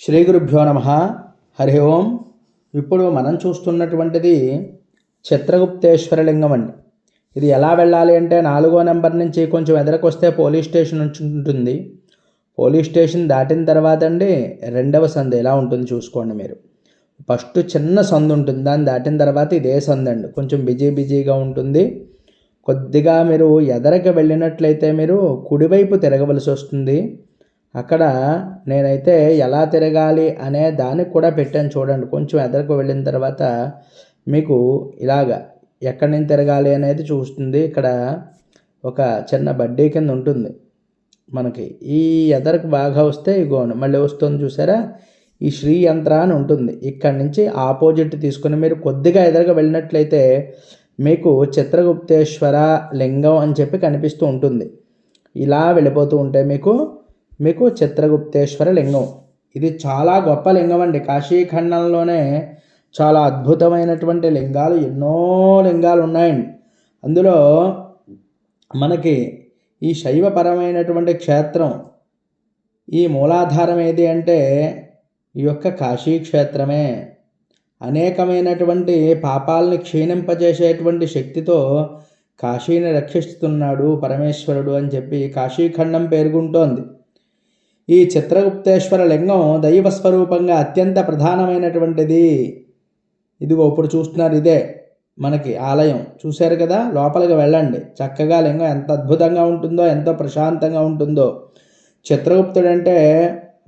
శ్రీ గురుభ్యో నమ. హరి ఓం. ఇప్పుడు మనం చూస్తున్నటువంటిది చిత్రగుప్తేశ్వరలింగం అండి. ఇది ఎలా వెళ్ళాలి అంటే నాలుగో నెంబర్ నుంచి కొంచెం ఎదరకొస్తే పోలీస్ స్టేషన్ ఉంటుంది. పోలీస్ స్టేషన్ దాటిన తర్వాత అండి రెండవ సందు ఎలా ఉంటుంది చూసుకోండి మీరు. ఫస్ట్ చిన్న సందు ఉంటుంది. దాన్ని దాటిన తర్వాత ఇదే సందు అండి. కొంచెం బిజీ బిజీగా ఉంటుంది. కొద్దిగా మీరు ఎదరకి వెళ్ళినట్లయితే మీరు కుడివైపు తిరగవలసి వస్తుంది. అక్కడ నేనైతే ఎలా తిరగాలి అనే దానికి కూడా పెట్టాను చూడండి. కొంచెం ఎదరకు వెళ్ళిన తర్వాత మీకు ఇలాగా ఎక్కడి నుంచి తిరగాలి అనేది చూస్తుంది. ఇక్కడ ఒక చిన్న బడ్డీ కింద ఉంటుంది. మనకి ఈ ఎదరకు బాగా వస్తే ఇగోను మళ్ళీ వస్తుంది చూసారా? ఈ శ్రీ యంత్ర అని ఉంటుంది. ఇక్కడి నుంచి ఆపోజిట్ తీసుకుని మీరు కొద్దిగా ఎదురుగా వెళ్ళినట్లయితే మీకు చిత్రగుప్తేశ్వర లింగం అని చెప్పి కనిపిస్తూ ఉంటుంది. ఇలా వెళ్ళిపోతూ ఉంటే మీకు మీకు చిత్రగుప్తేశ్వర లింగం. ఇది చాలా గొప్ప లింగం అండి. కాశీఖండంలోనే చాలా అద్భుతమైనటువంటి లింగాలు ఎన్నో లింగాలు ఉన్నాయండి. అందులో మనకి ఈ శైవపరమైనటువంటి క్షేత్రం ఈ మూలాధారం ఏది అంటే ఈ యొక్క కాశీ క్షేత్రమే అనేకమైనటువంటి పాపాలని క్షీణింపజేసేటువంటి శక్తితో కాశీని రక్షిస్తున్నాడు పరమేశ్వరుడు అని చెప్పి కాశీఖండం పేర్కొంటోంది. ఈ చిత్రగుప్తేశ్వర లింగం దైవ స్వరూపంగా అత్యంత ప్రధానమైనటువంటిది. ఇదిగో ఇప్పుడు చూస్తున్నారు ఇదే మనకి ఆలయం. చూశారు కదా? లోపలికి వెళ్ళండి. చక్కగా లింగం ఎంత అద్భుతంగా ఉంటుందో ఎంతో ప్రశాంతంగా ఉంటుందో. చిత్రగుప్తుడు అంటే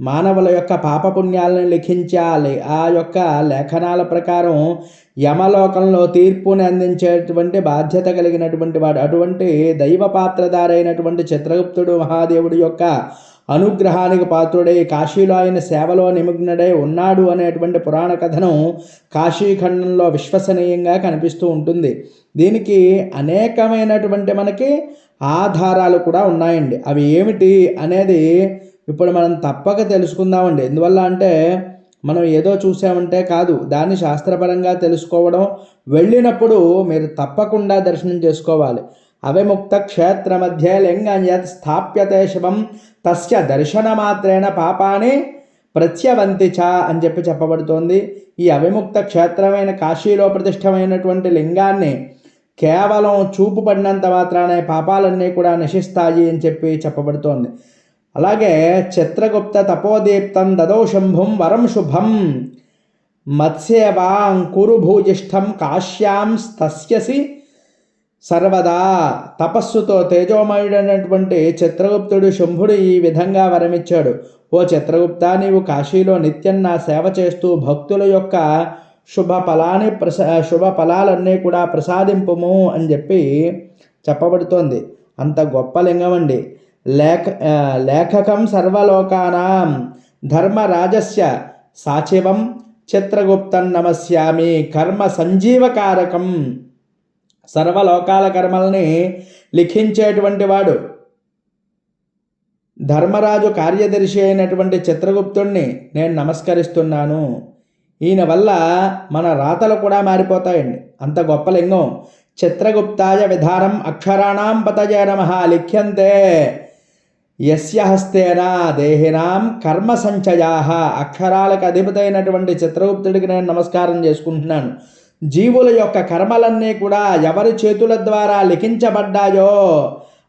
మానవుల యొక్క పాపపుణ్యాలను లిఖించాలి. ఆ యొక్క లేఖనాల ప్రకారం యమలోకంలో తీర్పుని అందించేటువంటి బాధ్యత కలిగినటువంటి వాడు. అటువంటి దైవ పాత్రధారైనటువంటి చిత్రగుప్తుడు మహాదేవుడి యొక్క అనుగ్రహానికి పాత్రుడై కాశీలో ఆయన సేవలో నిమగ్నుడై ఉన్నాడు అనేటువంటి పురాణ కథనం కాశీఖండంలో విశ్వసనీయంగా కనిపిస్తూ ఉంటుంది. దీనికి అనేకమైనటువంటి మనకి ఆధారాలు కూడా ఉన్నాయండి. అవి ఏమిటి అనేది ఇప్పుడు మనం తప్పక తెలుసుకుందామండి. ఎందువల్ల అంటే మనం ఏదో చూసామంటే కాదు. దాన్ని శాస్త్రపరంగా తెలుసుకోవడం వెళ్ళినప్పుడు మీరు తప్పకుండా దర్శనం చేసుకోవాలి. అవిముక్త క్షేత్ర మధ్య లింగం యత్ స్థాప్యతే శివం తస్య దర్శనమాత్రేణ పాపాన్ని ప్రత్యవంతి చ అని చెప్పి చెప్పబడుతోంది. ఈ అవిముక్త క్షేత్రమైన కాశీలో ప్రతిష్టమైనటువంటి లింగాన్ని కేవలం చూపు పడినంత మాత్రానే పాపాలన్నీ కూడా నశిస్తాయి అని చెప్పి చెప్పబడుతోంది. అలాగే చిత్రగుప్త తపోదీప్తం దదో శంభుం వరం శుభం మత్స్యవాం కురు భూజిష్టం కాశ్యాం స్తస్యసి సర్వదా తపస్సుతో తేజోమయుడైనటువంటి చిత్రగుప్తుడు శంభుడు ఈ విధంగా వరమిచ్చాడు. ఓ చిత్రగుప్త నీవు కాశీలో నిత్యం నా సేవ చేస్తూ భక్తుల యొక్క శుభ ఫలాన్ని ప్రసా శుభ ఫలాలన్నీ కూడా ప్రసాదింపుము అని చెప్పి చెప్పబడుతోంది. అంత గొప్ప లింగం అండి. లేఖ లేఖకం సర్వలోకానాం. ధర్మరాజస్య సాచివం. చిత్రగుప్తం నమస్యామి. కర్మ సంజీవకారకం. సర్వలోకాల కర్మల్ని లిఖించేటువంటి వాడు. ధర్మరాజు కార్యదర్శి అయినటువంటి చిత్రగుప్తుణ్ణి నేను నమస్కరిస్తున్నాను. ఈయన వల్ల మన రాతలు కూడా మారిపోతాయండి. అంత గొప్ప లింగం. చిత్రగుప్తాయ విధానం అక్షరాణం పతజయ నమ లిఖ్యంతే. యస్య హస్తేన దేహినాం కర్మ సంచయా అక్షరాలకు అధిపతైనటువంటి చిత్రగుప్తుడికి నేను నమస్కారం చేసుకుంటున్నాను. జీవుల యొక్క కర్మలన్నీ కూడా ఎవరి చేతుల ద్వారా లిఖించబడ్డాయో?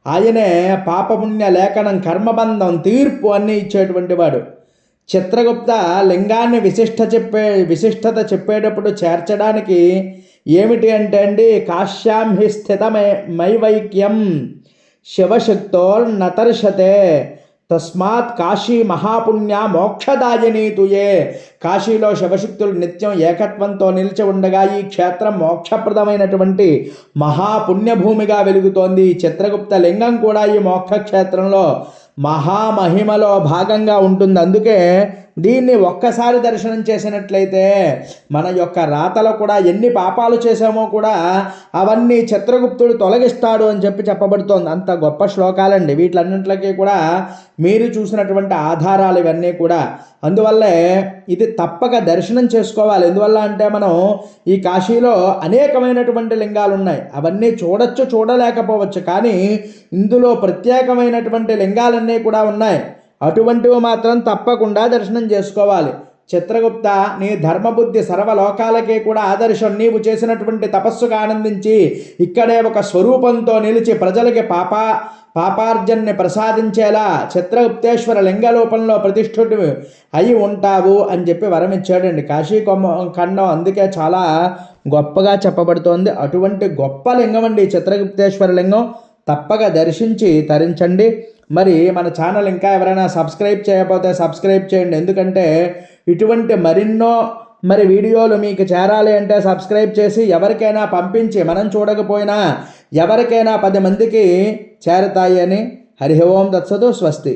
ఆయనే పాపపుణ్య లేఖనం కర్మబంధం తీర్పు అన్నీ ఇచ్చేటువంటి వాడు. చిత్రగుప్త లింగాన్ని విశిష్ట చెప్పే విశిష్టత చెప్పేటప్పుడు చేర్చడానికి ఏమిటి అంటే అండి? కాశ్యాం హి స్థితమై మైవైక్యం. శివశక్తోర్నతర్షతే తస్మాత్ కాశీ మహాపుణ్య మోక్షదాయని తుయే. కాశీలో శివశక్తులు నిత్యం ఏకత్వంతో నిలిచి ఉండగా ఈ క్షేత్రం మోక్షప్రదమైనటువంటి మహాపుణ్యభూమిగా వెలుగుతోంది. చిత్రగుప్త లింగం కూడా ఈ మోక్ష క్షేత్రంలో మహామహిమలో భాగంగా ఉంటుంది. అందుకే దీన్ని ఒక్కసారి దర్శనం చేసినట్లయితే మన యొక్క రాతలో కూడా ఎన్ని పాపాలు చేసామో కూడా అవన్నీ చిత్రగుప్తుడు తొలగిస్తాడు అని చెప్పి చెప్పబడుతోంది. అంత గొప్ప శ్లోకాలండి. వీటిలన్నింటికి కూడా మీరు చూసినటువంటి ఆధారాలు ఇవన్నీ కూడా. అందువల్లే ఇది తప్పక దర్శనం చేసుకోవాలి. ఎందువల్ల అంటే మనం ఈ కాశీలో అనేకమైనటువంటి లింగాలు ఉన్నాయి. అవన్నీ చూడొచ్చు చూడలేకపోవచ్చు. కానీ ఇందులో ప్రత్యేకమైనటువంటి లింగాలన్నీ కూడా ఉన్నాయి. అటువంటివి మాత్రం తప్పకుండా దర్శనం చేసుకోవాలి. చిత్రగుప్త నీ ధర్మబుద్ధి సర్వలోకాలకే కూడా ఆదర్శం. నీవు చేసినటువంటి తపస్సుగా ఆనందించి ఇక్కడే ఒక స్వరూపంతో నిలిచి ప్రజలకి పాప పాపార్జన్ని ప్రసాదించేలా చిత్రగుప్తేశ్వర లింగరూపంలో ప్రతిష్ఠుడు అయి ఉంటావు అని చెప్పి వరం ఇచ్చాడండి కాశీ కొమ్మ ఖండం అందుకే చాలా గొప్పగా చెప్పబడుతోంది. అటువంటి గొప్ప లింగం అండి చిత్రగుప్తేశ్వర లింగం. తప్పక దర్శించి తరించండి. మరి మన ఛానల్ ఇంకా ఎవరైనా సబ్స్క్రైబ్ చేయకపోతే సబ్స్క్రైబ్ చేయండి. ఎందుకంటే ఇటువంటి మరిన్నో మరి వీడియోలు మీకు చేరాలి అంటే సబ్స్క్రైబ్ చేసి ఎవరికైనా పంపించి మనం చూడకపోయినా ఎవరికైనా పది మందికి చేరతాయని హరి ఓం దత్సదు స్వస్తి.